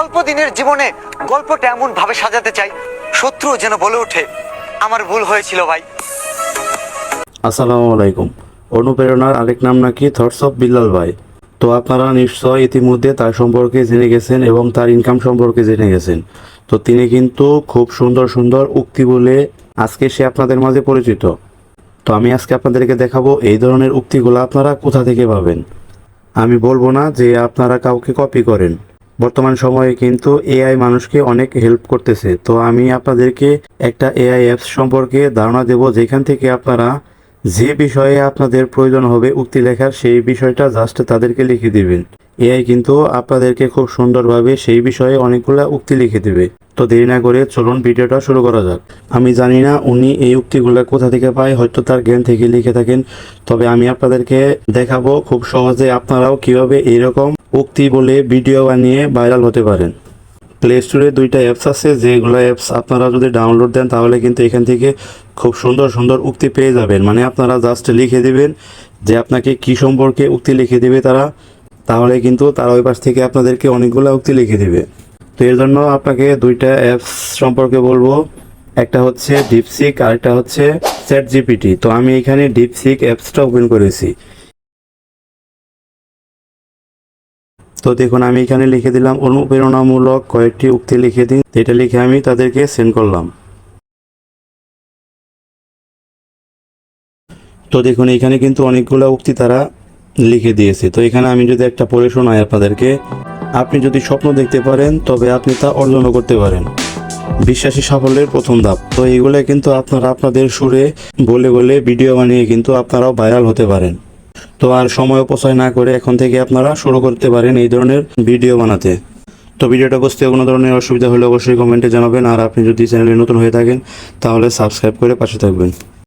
অল্প দিনের জীবনে গল্পটা এমন ভাবে সাজাতে চাই শত্রু যেন বলে ওঠে, আমার ভুল হয়েছিল ভাই। আসসালামু আলাইকুম। অনুপ্রেরণার আরেক নাম নাকি থটস অফ বিল্লাল ভাই। তো আপনারা নিশ্চয় ইতিমধ্যে তার সম্পর্কে জেনে গেছেন এবং তার ইনকাম সম্পর্কে জেনে গেছেন। তো তিনি কিন্তু খুব সুন্দর সুন্দর উক্তি বলে আজকে সে আপনাদের মাঝে পরিচিত। তো আমি আজকে আপনাদেরকে দেখাবো এই ধরনের উক্তিগুলো আপনারা কোথা থেকে পাবেন। আমি বলব না যে আপনারা কাউকে কপি করেন। বর্তমান সময়ে কিন্তু এআই মানুষকে অনেক হেল্প করতেছে। তো আমি আপনাদেরকে একটা এআই অ্যাপস সম্পর্কে ধারণা দেব, যেখান থেকে আপনারা যে বিষয়ে আপনাদের প্রয়োজন হবে উক্তি লেখার সেই বিষয়টা জাস্ট তাদেরকে লিখে দিবেন। এআই কিন্তু আপনাদেরকে খুব সুন্দরভাবে সেই বিষয়ে অনেকগুলা উক্তি লিখে দেবে। তো দেরি না করে চলুন ভিডিওটা শুরু করা যাক। আমি জানি না উনি এই উক্তিগুলো কোথা থেকে পায়, হয়তো তার জ্ঞান থেকে লিখে থাকেন। তবে আমি আপনাদেরকে দেখাবো খুব সহজে আপনারাও কীভাবে এরকম উক্তি বলে ভিডিও বানিয়ে ভাইরাল হতে পারেন। প্লে স্টোরে দুইটা অ্যাপস আছে, যেগুলো অ্যাপস আপনারা যদি ডাউনলোড দেন তাহলে কিন্তু এখান থেকে খুব সুন্দর সুন্দর উক্তি পেয়ে যাবেন। মানে আপনারা জাস্ট লিখে দিবেন যে আপনাকে কি সম্পর্কে উক্তি লিখে দিবে তারা, তাহলে কিন্তু তারা ওই পাশ থেকে আপনাদেরকে অনেকগুলো উক্তি লিখে দিবে। তো এর জন্য আপনাকে দুইটা অ্যাপস সম্পর্কে বলব। একটা হচ্ছে ডিপসিক আর একটা হচ্ছে চ্যাট জিপিটি তো আমি এখানে ডিপসিক অ্যাপসটা ওপেন করেছি। তো দেখুন, আমি এখানে লিখে দিলাম অনুপ্রেরণামূলক কয়েকটি উক্তি লিখে দিন। এটা লিখে আমি তাদেরকে সেন্ড করলাম। তো দেখুন, এখানে কিন্তু অনেকগুলো উক্তি তারা লিখে দিয়েছে। তো এখানে আমি যদি একটা পড়ে শোনাই আপনাদেরকে। আপনি যদি স্বপ্ন দেখতে পারেন, তবে আপনি তা অর্জনও করতে পারেন। বিশ্বাসী সাফল্যের প্রথম ধাপ। তো এইগুলো কিন্তু আপনারা আপনাদের সুরে বলে বলে ভিডিও বানিয়ে কিন্তু আপনারাও ভাইরাল হতে পারেন। তো আর সময় অপচয় না করে এখন থেকে আপনারা শুরু করতে পারেন এই ধরনের ভিডিও বানাতে। তো ভিডিওটা বুঝতে কোনো ধরনের অসুবিধা হলে অবশ্যই কমেন্টে জানাবেন। আর আপনি যদি চ্যানেলে নতুন হয়ে থাকেন, তাহলে সাবস্ক্রাইব করে পাশে থাকবেন।